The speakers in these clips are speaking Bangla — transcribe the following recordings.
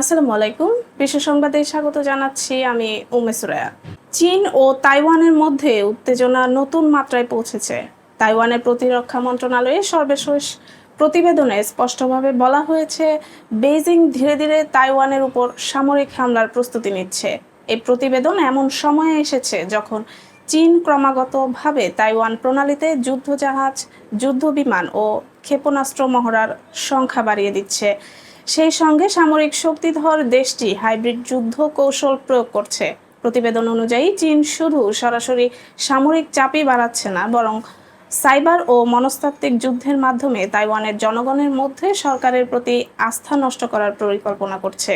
আসসালামু আলাইকুম। বিশ্ব সংবাদে স্বাগত জানাচ্ছি আমি উমে চীন ও তাইওয়ানের মধ্যে উত্তেজনা নতুন মাত্রায় পৌঁছেছে। তাইওয়ানের প্রতিরক্ষা মন্ত্রণালয়ে সর্বশেষ প্রতিবেদনে স্পষ্টভাবে বলা হয়েছে, বেইজিং ধীরে ধীরে তাইওয়ানের উপর সামরিক হামলার প্রস্তুতি নিচ্ছে। এই প্রতিবেদন এমন সময়ে এসেছে যখন চীন ক্রমাগতভাবে তাইওয়ান প্রণালীতে যুদ্ধজাহাজ, যুদ্ধবিমান ও ক্ষেপণাস্ত্র মহড়ার সংখ্যা বাড়িয়ে দিচ্ছে। সেই সঙ্গে সামরিক শক্তিধর দেশটি হাইব্রিড যুদ্ধ কৌশল প্রয়োগ করছে। প্রতিবেদন অনুযায়ী, চীন শুধু সরাসরি সামরিক চাপই বাড়াচ্ছে না, বরং সাইবার ও মনস্তাত্ত্বিক যুদ্ধের মাধ্যমে তাইওয়ানের জনগণের মধ্যে সরকারের প্রতি আস্থা নষ্ট করার পরিকল্পনা করছে।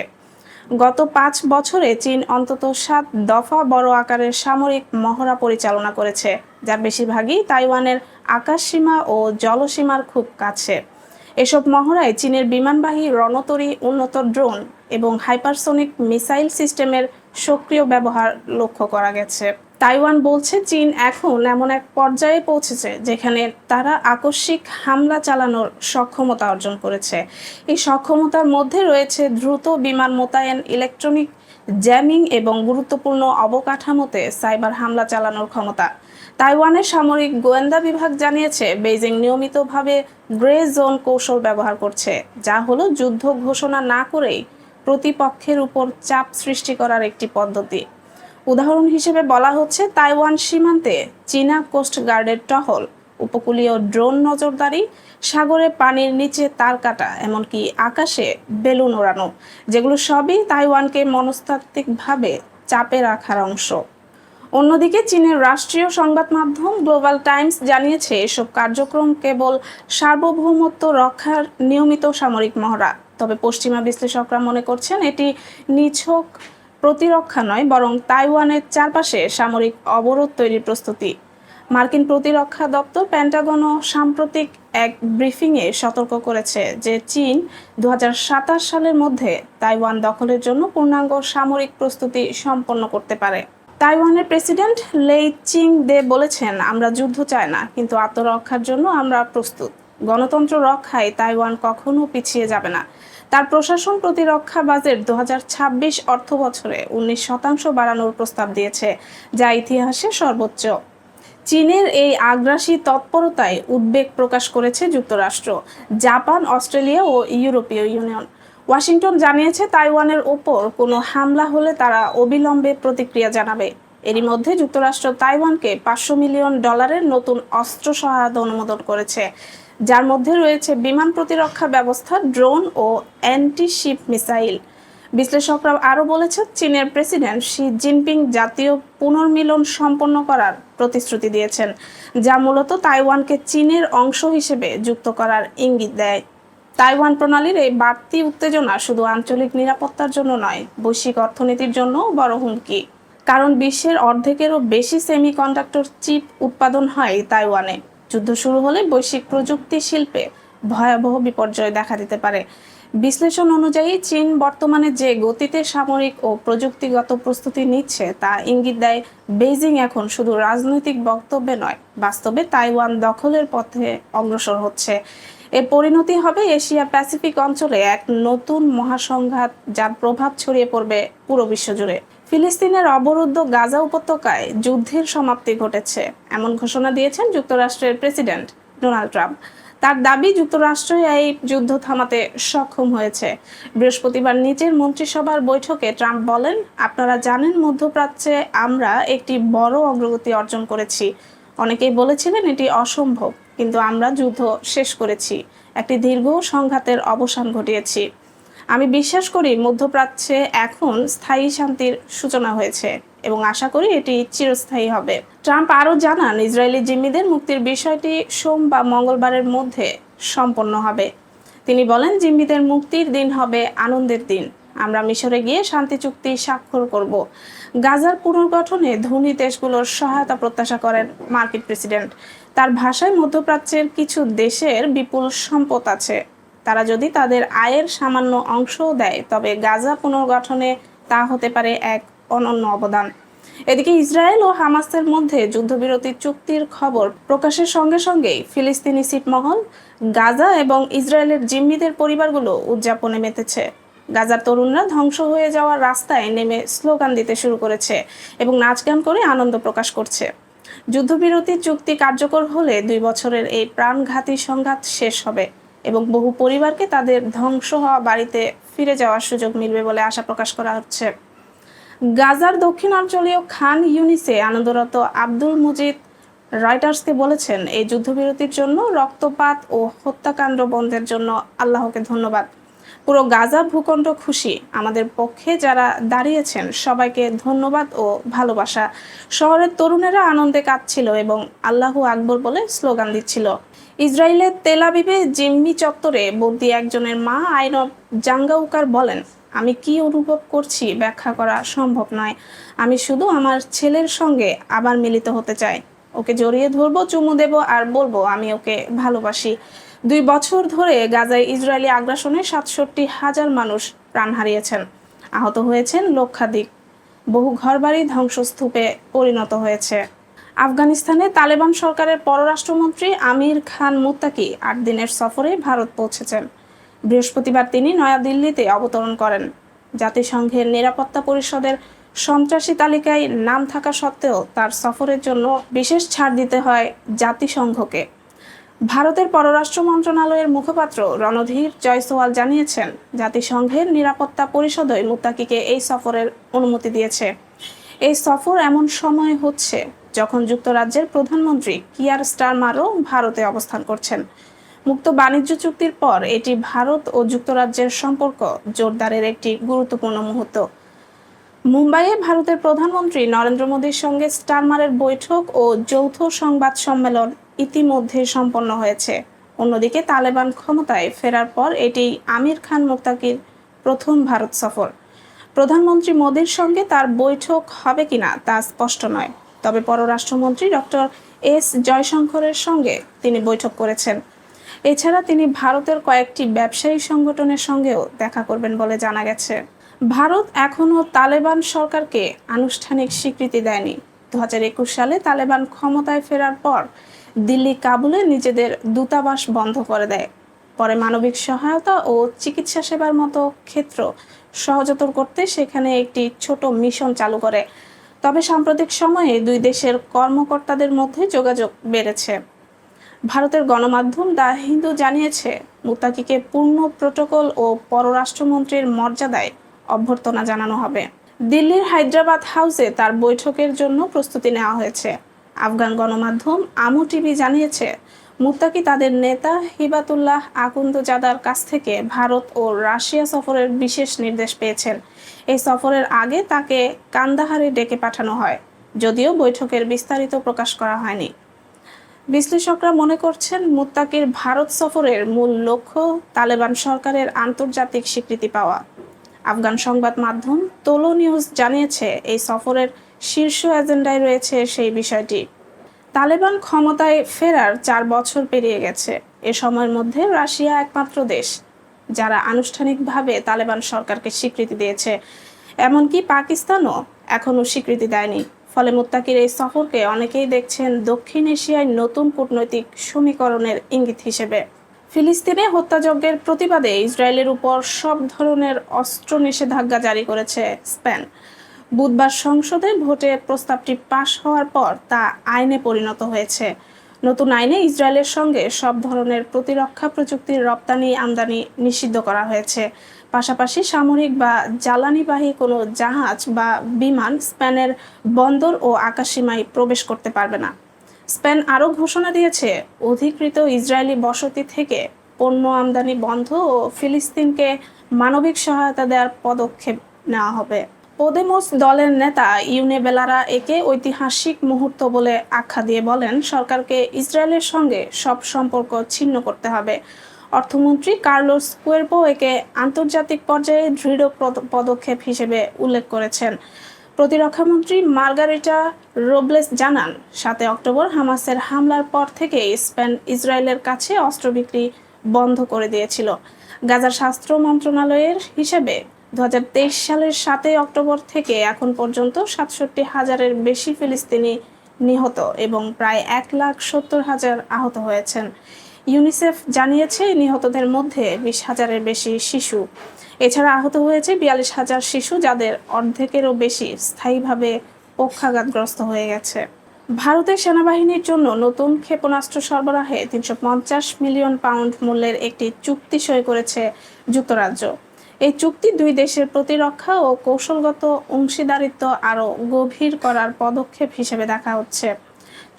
গত পাঁচ বছরে চীন অন্তত সাত দফা বড় আকারের সামরিক মহড়া পরিচালনা করেছে, যার বেশিরভাগই তাইওয়ানের আকাশসীমা ও জলসীমার খুব কাছে। এসব মহড়ায় চীনের বিমানবাহী রণতরী উন্নত ড্রোন এবং হাইপারসোনিক মিসাইল সিস্টেমের সক্রিয় ব্যবহার লক্ষ্য করা গেছে। তাইওয়ান বলছে, চীন এখন এমন এক পর্যায়ে পৌঁছেছে যেখানে তারা আকস্মিক হামলা চালানোর সক্ষমতা অর্জন করেছে। এই সক্ষমতার মধ্যে রয়েছে দ্রুত বিমান মোতায়েন, ইলেকট্রনিক জ্যামিং এবং গুরুত্বপূর্ণ অবকাঠামোতে সাইবার হামলা চালানোর ক্ষমতা। তাইওয়ানের সামরিক গোয়েন্দা বিভাগ জানিয়েছে, বেইজিং নিয়মিতভাবে গ্রে জোন কৌশল ব্যবহার করছে, যা হলো যুদ্ধ ঘোষণা না করেই প্রতিপক্ষের উপর চাপ সৃষ্টি করার একটি পদ্ধতি। উদাহরণ হিসেবে বলা হচ্ছে, তাইওয়ান সীমান্তে চীনা কোস্ট গার্ডের টহল, উপকূলীয় ড্রোন নজরদারি, সাগরে পানির নিচে তার কাটা, এমনকি আকাশে বেলুন ওড়ানো, যেগুলো সবই তাইওয়ানকে মনস্তাত্ত্বিকভাবে চাপে রাখার অংশ। অন্যদিকে চীনের রাষ্ট্রীয় সংবাদ মাধ্যম গ্লোবাল টাইমস জানিয়েছে, এসব কার্যক্রম কেবল সার্বভৌমত্ব রক্ষার নিয়মিত সামরিক মহড়া। তবে পশ্চিমা বিশ্লেষকরা মনে করছেন, এটি নিছক প্রতিরক্ষা নয়, বরং তাইওয়ানের চারপাশে সামরিক অবরোধ তৈরির প্রস্তুতি। মার্কিন প্রতিরক্ষা দপ্তর প্যান্টাগনও সাম্প্রতিক এক ব্রিফিংয়ে সতর্ক করেছে যে চীন দু হাজার সাতাশ সালের মধ্যে তাইওয়ান দখলের জন্য পূর্ণাঙ্গ সামরিক প্রস্তুতি সম্পন্ন করতে পারে। তাইওয়ানের প্রেসিডেন্ট লেই চিং দে বলেছেন, আমরা যুদ্ধ চাই না, কিন্তু আত্মরক্ষার জন্য আমরা প্রস্তুত। গণতন্ত্র রক্ষায় তাইওয়ান কখনো পিছিয়ে যাবে না। তার প্রশাসন প্রতিরক্ষা বাজেট দু অর্থ বছরে উনিশ শতাংশ বাড়ানোর প্রস্তাব দিয়েছে, যা ইতিহাসে সর্বোচ্চ। চীনের এই আগ্রাসী তৎপরতায় উদ্বেগ প্রকাশ করেছে যুক্তরাষ্ট্র, জাপান, অস্ট্রেলিয়া ও ইউরোপীয় ইউনিয়ন। ওয়াশিংটন জানিয়েছে তাইওয়ানের ওপর কোনো হামলা হলে তারা অবিলম্বে প্রতিক্রিয়া জানাবে। এরই মধ্যে যুক্তরাষ্ট্র তাইওয়ানকে পাঁচশো মিলিয়ন ডলারের নতুন অস্ত্র সহায়তা অনুমোদন করেছে। যার মধ্যে রয়েছে বিমান প্রতিরক্ষা ব্যবস্থা, ড্রোন ও অ্যান্টি শিপ মিসাইল। বিশ্লেষকরা আরও বলেছে চীনের প্রেসিডেন্ট শি জিনপিং জাতীয় পুনর্মিলন সম্পন্ন করার প্রতিশ্রুতি দিয়েছেন, যা মূলত তাইওয়ানকে চীনের অংশ হিসেবে যুক্ত করার ইঙ্গিত দেয়। তাইওয়ান প্রণালীর এই বাড়তি উত্তেজনা শুধু আঞ্চলিক নিরাপত্তার জন্য নয়, বৈশ্বিক অর্থনীতির জন্যও বড় হুমকি। কারণ বিশ্বের অর্ধেকেরও বেশি সেমিকন্ডাক্টর চিপ উৎপাদন হয় তাইওয়ানে। যুদ্ধ শুরু হলে বৈশ্বিক প্রযুক্তি শিল্পে ভয়াবহ বিপর্যয় দেখা দিতে পারে। বিশ্লেষণ অনুযায়ী, চীন বর্তমানে যে গতিতে সামরিক ও প্রযুক্তিগত প্রস্তুতি নিচ্ছে, তা ইঙ্গিত দেয় বেইজিং এখন শুধু রাজনৈতিক বক্তব্যে নয়, বাস্তবে তাইওয়ান দখলের পথে অগ্রসর হচ্ছে। এর পরিণতি হবে এশিয়া প্যাসিফিক অঞ্চলে এক নতুন মহাসংঘাত, যার প্রভাব ছড়িয়ে পড়বে পুরো বিশ্বজুড়ে। ফিলিস্তিনের অবরুদ্ধ গাজা উপত্যকায় যুদ্ধের সমাপ্তি ঘটেছে, এমন ঘোষণা দিয়েছেন যুক্তরাষ্ট্রের প্রেসিডেন্ট ডোনাল্ড ট্রাম্প। তার দাবি, যুক্তরাষ্ট্র এই যুদ্ধ থামাতে সক্ষম হয়েছে। বৃহস্পতিবার নিজের মন্ত্রিসভার বৈঠকে ট্রাম্প বলেন, আপনারা জানেন মধ্যপ্রাচ্যে আমরা একটি বড় অগ্রগতি অর্জন করেছি। অনেকেই বলেছিলেন এটি অসম্ভব। কিন্তু আমরা যুদ্ধ শেষ করেছি। একটি দীর্ঘ সংঘাতের অবসান ঘটিয়েছি। আমি বিশ্বাস করি মধ্যপ্রাচ্যে এখন স্থায়ী শান্তির সূচনা হয়েছে এবং আশা করি এটি চিরস্থায়ী হবে। ট্রাম্প আরও জানান, ইসরায়েলি জিম্মিদের মুক্তির বিষয়টি সোম বা মঙ্গলবারের মধ্যে সম্পন্ন হবে। তিনি বলেন, জিম্মিদের মুক্তির দিন হবে আনন্দের দিন। আমরা মিশরে গিয়ে শান্তি চুক্তি স্বাক্ষর করব। গাজার পুনর্গঠনে ধনী দেশগুলোর সহায়তা প্রত্যাশা করেন মার্কিন প্রেসিডেন্ট। তার ভাষায় মধ্যপ্রাচ্যের কিছু দেশের বিপুল সম্পদ আছে। তারা যদি তাদের আয়ের সামান্য অংশও দেয়, তবে গাজা পুনর্গঠনে তা হতে পারে এক অনন্য অবদান। এদিকে ইসরায়েল ও হামাসের মধ্যে যুদ্ধবিরতি চুক্তির খবর প্রকাশের সঙ্গে সঙ্গেই ফিলিস্তিনি ছিটমহল, গাজা এবং ইসরায়েলের জিম্মিদের পরিবারগুলো উদযাপনে মেতেছে। গাজার তরুণরা ধ্বংস হয়ে যাওয়ার রাস্তায় নেমে স্লোগান দিতে শুরু করেছে এবং নাচ গান করে আনন্দ প্রকাশ করছে। যুদ্ধবিরতি চুক্তি কার্যকর হলে দুই বছরের এই প্রাণঘাতী সংঘাত শেষ হবে এবং বহু পরিবারকে তাদের ধ্বংস হওয়া বাড়িতে ফিরে যাওয়ার সুযোগ মিলবে বলে আশা প্রকাশ করা হচ্ছে। গাজার দক্ষিণাঞ্চলীয় খান ইউনিসে আনন্দরত আব্দুল মুজিদ রয়টার্সকে বলেছেন, এই যুদ্ধবিরতির জন্য রক্তপাত ও হত্যাকাণ্ড বন্ধের জন্য আল্লাহকে ধন্যবাদ। পুরো গাজা ভূখণ্ড খুশি। আমাদের পক্ষে যারা দাঁড়িয়েছেন, সবাইকে ধন্যবাদ ও ভালোবাসা। শহরের তরুণেরা আনন্দে কাঁদছিল এবং আল্লাহু আকবর বলে স্লোগান দিচ্ছিল। ইসরায়েলের তেলাবিবে জিম্মি চত্বরে বন্দি একজনের মা আইনব জাঙ্গাউকার বলেন, আমি কি অনুভব করছি? ব্যাখ্যা করা সম্ভব নয়। আমি শুধু আমার ছেলের সঙ্গে আবার মিলিত হতে চাই। ওকে জড়িয়ে ধরবো, চুমু দেব আর বলব, আমি ওকে ভালোবাসি। দুই বছর ধরে গাজায় ইসরায়েলি আগ্রাসনে সাতষট্টি হাজার মানুষ প্রাণ হারিয়েছেন। আহত হয়েছেন লক্ষাধিক। বহু ঘরবাড়ি ধ্বংসস্তূপে পরিণত হয়েছে। আফগানিস্তানে তালেবান সরকারের পররাষ্ট্রমন্ত্রী আমির খান মুত্তাকি আট দিনের সফরে ভারত পৌঁছেছেন। বৃহস্পতিবার তিনি নয়াদিল্লিতে অবতরণ করেন। জাতিসংঘের নিরাপত্তা পরিষদের সন্ত্রাসী তালিকায় নাম থাকা সত্ত্বেও তার সফরের জন্য বিশেষ ছাড় দিতে হয় জাতিসংঘকে। ভারতের পররাষ্ট্র মন্ত্রণালয়ের মুখপাত্র রণধীর জয়সওয়াল জানিয়েছেন, জাতিসংঘের নিরাপত্তা পরিষদই মুত্তাকিকে এই সফরের অনুমতি দিয়েছে। এই সফর এমন সময় হচ্ছে যখন যুক্তরাজ্যের প্রধানমন্ত্রী কিয়ার স্টারমারও ভারতে অবস্থান করছেন। মুক্ত বাণিজ্য চুক্তির পর এটি ভারত ও যুক্তরাজ্যের সম্পর্ক জোরদারের একটি গুরুত্বপূর্ণ মুহূর্ত। মুম্বাইয়ে ভারতের প্রধানমন্ত্রী নরেন্দ্র মোদীর সঙ্গে স্টারমারের বৈঠক ও যৌথ সংবাদ সম্মেলন ইতিমধ্যে সম্পন্ন হয়েছে। অন্যদিকে তালেবান ক্ষমতায় ফেরার পর এটি আমির খান মুক্তাকির প্রথম ভারত সফর। প্রধানমন্ত্রী মোদীর সঙ্গে তার বৈঠক হবে কিনা তা স্পষ্ট নয়। তবে পররাষ্ট্রমন্ত্রী ডক্টর এস. জয়শঙ্করের সঙ্গে তিনি বৈঠক করেছেন। এছাড়া তিনি ভারতের কয়েকটি ব্যবসায়ী সংগঠনের সঙ্গেও দেখা করবেন বলে জানা গেছে। ভারত এখনও তালেবান সরকারকে আনুষ্ঠানিক স্বীকৃতি দেয়নি। দু হাজার একুশ সালে তালেবান ক্ষমতায় ফেরার পর দিল্লি কাবুলে নিজেদের দূতাবাস বন্ধ করে দেয়। পরে মানবিক সহায়তা ও চিকিৎসা সেবার মতো ক্ষেত্র সহজতর করতে সেখানে একটি ছোট মিশন চালু করে। তবে সাম্প্রতিক সময়ে দুই দেশের কর্মকর্তাদের মধ্যে যোগাযোগ বেড়েছে। ভারতের গণমাধ্যম দ্য হিন্দু জানিয়েছে, মুতাকিকে পূর্ণ প্রোটোকল ও পররাষ্ট্রমন্ত্রীর মর্যাদায় অভ্যর্থনা জানানো হবে। দিল্লির হায়দ্রাবাদ হাউসে তার বৈঠকের জন্য প্রস্তুতি নেওয়া হয়েছে। আফগান গণমাধ্যম আমু টিভি জানিয়েছে, মুত্তাকি তাদের নেতা হিবাতুল্লাহ আকুন্দজাদার কাছ থেকে ভারত ও রাশিয়া সফরের বিশেষ নির্দেশ পেয়েছেন। এই সফরের আগে তাকে কান্দাহারে ডেকে পাঠানো হয়, যদিও বৈঠকের বিস্তারিত প্রকাশ করা হয়নি। বিশ্লেষকরা মনে করছেন, মুত্তাকির ভারত সফরের মূল লক্ষ্য তালেবান সরকারের আন্তর্জাতিক স্বীকৃতি পাওয়া। আফগান সংবাদ মাধ্যম তোলো নিউজ জানিয়েছে, এই সফরের শীর্ষ এজেন্ডায় রয়েছে সেই বিষয়টি। তালেবান ক্ষমতায় ফেরার চার বছর পেরিয়ে গেছে। এ সময়ের মধ্যে রাশিয়া একমাত্র দেশ, যারা আনুষ্ঠানিকভাবে তালেবান সরকারকে স্বীকৃতি দিয়েছে। এমনকি পাকিস্তানও এখনও স্বীকৃতি দেয়নি। ফলে মুত্তাকির এই সফরকে অনেকেই দেখছেন দক্ষিণ এশিয়ায় নতুন কূটনৈতিক সমীকরণের ইঙ্গিত হিসেবে। ফিলিস্তিনে হত্যাযজ্ঞের প্রতিবাদে ইসরায়েলের উপর সব ধরনের অস্ত্র নিষেধাজ্ঞা জারি করেছে স্পেন। বুধবার সংসদে ভোটে প্রস্তাবটি পাশ হওয়ার পর তা আইনে পরিণত হয়েছে। নতুন আইনে ইসরায়েলের সঙ্গে সব ধরনের প্রতিরক্ষা প্রযুক্তির রপ্তানি, আমদানি নিষিদ্ধ করা হয়েছে। পাশাপাশি সামরিক বা জ্বালানিবাহী কোনো জাহাজ বা বিমান স্পেনের বন্দর ও আকাশসীমায় প্রবেশ করতে পারবে না। স্পেন আরও ঘোষণা দিয়েছে, অধিকৃত ইসরায়েলি বসতি থেকে পণ্য আমদানি বন্ধ ও ফিলিস্তিনকে মানবিক সহায়তা দেওয়ার পদক্ষেপ নেওয়া হবে। পোদেমোস দলের নেতা ইউনে বেলারা একে ঐতিহাসিক মুহূর্ত বলে আখ্যা দিয়ে বলেন, সরকারকে ইসরায়েলের সঙ্গে সব সম্পর্ক ছিন্ন করতে হবে। অর্থমন্ত্রী কার্লোস কুয়েরপো একে আন্তর্জাতিক পর্যায়ে দৃঢ় পদ- পদক্ষেপ হিসেবে উল্লেখ করেছেন। প্রতিরক্ষামন্ত্রী মার্গারেটা রোবলেস জানান সাতে অক্টোবর হামাসের হামলার পর থেকে স্পেন ইসরায়েলের কাছে অস্ত্র বিক্রি বন্ধ করে দিয়েছিল। গাজার স্বাস্থ্য মন্ত্রণালয়ের হিসেবে দু হাজার তেইশ সালের সাতই অক্টোবর থেকে এখন পর্যন্ত সাতষট্টি হাজারের বেশি ফিলিস্তিনি নিহত এবং প্রায় এক লাখ সত্তর হাজার আহত হয়েছেন। ইউনিসেফ জানিয়েছে নিহতদের মধ্যে বিশ হাজারের বেশি শিশু। এছাড়া আহত হয়েছে বিয়াল্লিশ হাজার শিশু যাদের অর্ধেকেরও বেশি স্থায়ীভাবে পক্ষাঘাতগ্রস্ত হয়ে গেছে। ভারতের সেনাবাহিনীর জন্য নতুন ক্ষেপণাস্ত্র সরবরাহে তিনশো পঞ্চাশ মিলিয়ন পাউন্ড মূল্যের একটি চুক্তি সই করেছে যুক্তরাজ্য। এই চুক্তি দুই দেশের প্রতিরক্ষা ও কৌশলগত অংশীদারিত্ব আরও গভীর করার পদক্ষেপ হিসেবে দেখা হচ্ছে।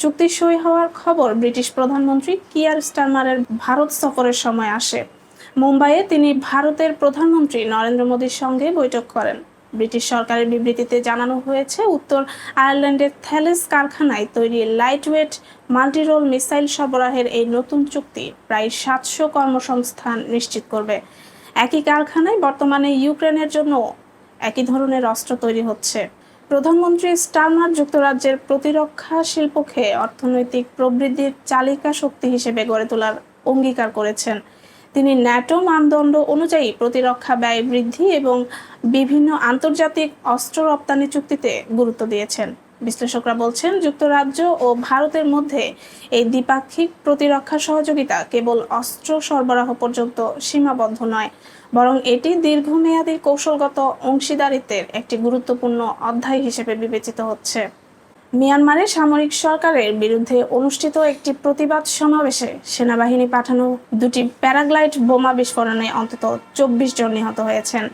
চুক্তি সই হওয়ার খবর ব্রিটিশ প্রধানমন্ত্রী কিয়ার স্টারমারের ভারত সফরের সময় আসে। মুম্বাইয়ে তিনি ভারতের প্রধানমন্ত্রী নরেন্দ্র মোদীর সঙ্গে বৈঠক করেন। ব্রিটিশ সরকারের বিবৃতিতে জানানো হয়েছে, উত্তর আয়ারল্যান্ডের থ্যালেস কারখানায় তৈরি লাইটওয়েট মাল্টিরোল মিসাইল সরবরাহের এই নতুন চুক্তি প্রায় সাতশো কর্মসংস্থান নিশ্চিত করবে। একই কারখানায় বর্তমানে ইউক্রেনের জন্য একই ধরনের অস্ত্র তৈরি হচ্ছে। প্রধানমন্ত্রী স্টার্মার যুক্তরাজ্যের প্রতিরক্ষা শিল্পকে অর্থনৈতিক প্রবৃদ্ধির চালিকা শক্তি হিসেবে গড়ে তোলার অঙ্গীকার করেছেন। তিনি ন্যাটো মানদণ্ড অনুযায়ী প্রতিরক্ষা ব্যয় বৃদ্ধি এবং বিভিন্ন আন্তর্জাতিক অস্ত্র রপ্তানি চুক্তিতে গুরুত্ব দিয়েছেন। বিশ্লেষকরা বলছেন, যুক্তরাজ্য ও ভারতের মধ্যে এই দ্বিপাক্ষিক প্রতিরক্ষা সহযোগিতা কেবল অস্ত্র সরবরাহ পর্যন্ত সীমাবদ্ধ নয়, বরং এটি দীর্ঘমেয়াদী কৌশলগত অংশীদারিত্বের একটি গুরুত্বপূর্ণ অধ্যায় হিসেবে বিবেচিত হচ্ছে। মিয়ানমারে সামরিক সরকারের বিরুদ্ধে অনুষ্ঠিত একটি প্রতিবাদ সমাবেশে সেনাবাহিনী পাঠানো দুটি প্যারাগ্লাইড বোমা বিস্ফোরণে অন্তত চব্বিশ জন নিহত হয়েছেন।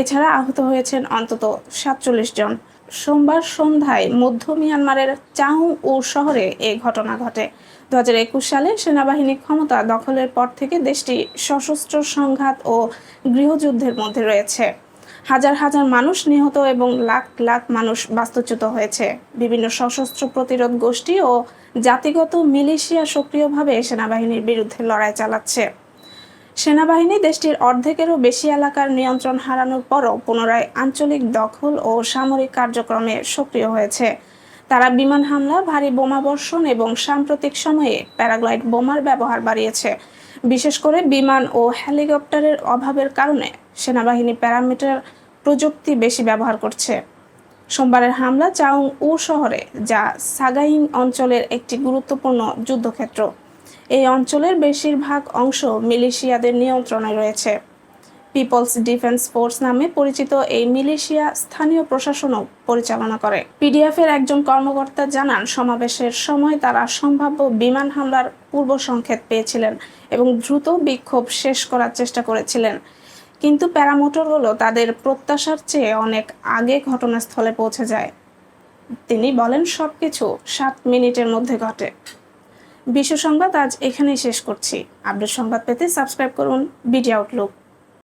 এছাড়া আহত হয়েছেন অন্তত সাতচল্লিশ জন। সোমবার সন্ধ্যায় মধ্য মিয়ানমারের চাউ ও শহরে এ ঘটনা ঘটে। দু সালে সেনাবাহিনী ক্ষমতা দখলের পর থেকে দেশটি সশস্ত্র সংঘাত ও গৃহযুদ্ধের মধ্যে রয়েছে। হাজার হাজার মানুষ নিহত এবং লাখ লাখ মানুষ বাস্তুচ্যুত হয়েছে। বিভিন্ন সশস্ত্র প্রতিরোধ গোষ্ঠী ও জাতিগত মিলিশিয়া সক্রিয়ভাবে সেনাবাহিনীর বিরুদ্ধে লড়াই চালাচ্ছে। সেনাবাহিনী দেশটির অর্ধেকেরও বেশি এলাকার নিয়ন্ত্রণ হারানোর পরও পুনরায় আঞ্চলিক দখল ও সামরিক কার্যক্রমে সক্রিয় হয়েছে। তারা বিমান হামলা, ভারী বোমা বর্ষণ এবং সাম্প্রতিক সময়ে প্যারাগ্লাইড বোমার ব্যবহার বাড়িয়েছে। বিশেষ করে বিমান ও হেলিকপ্টারের অভাবের কারণে সেনাবাহিনী প্যারামিটার প্রযুক্তি বেশি ব্যবহার করছে। সোমবারের হামলা চাউং উ শহরে, যা সাগাইং অঞ্চলের একটি গুরুত্বপূর্ণ যুদ্ধক্ষেত্র। এই অঞ্চলের বেশিরভাগ অংশ মিলিশিয়াদের নিয়ন্ত্রণে রয়েছে। পিপলস ডিফেন্স ফোর্স নামে পরিচিত এই মিলিশিয়া স্থানীয় প্রশাসনও পরিচালনা করে। পিডিএফ এর একজন কর্মকর্তা জানান, সমাবেশের সময় তারা সম্ভাব্য বিমান হামলার পূর্ব সংকেত পেয়েছিলেন এবং দ্রুত বিক্ষোভ শেষ করার চেষ্টা করেছিলেন। কিন্তু প্যারামোটরগুলো তাদের প্রত্যাশার চেয়ে অনেক আগে ঘটনাস্থলে পৌঁছে যায়। তিনি বলেন, সবকিছু সাত মিনিটের মধ্যে ঘটে। বিশ্ব সংবাদ আজ এখানেই শেষ করছি। আপডেট সংবাদ পেতে সাবস্ক্রাইব করুন বিডি আউটলুক।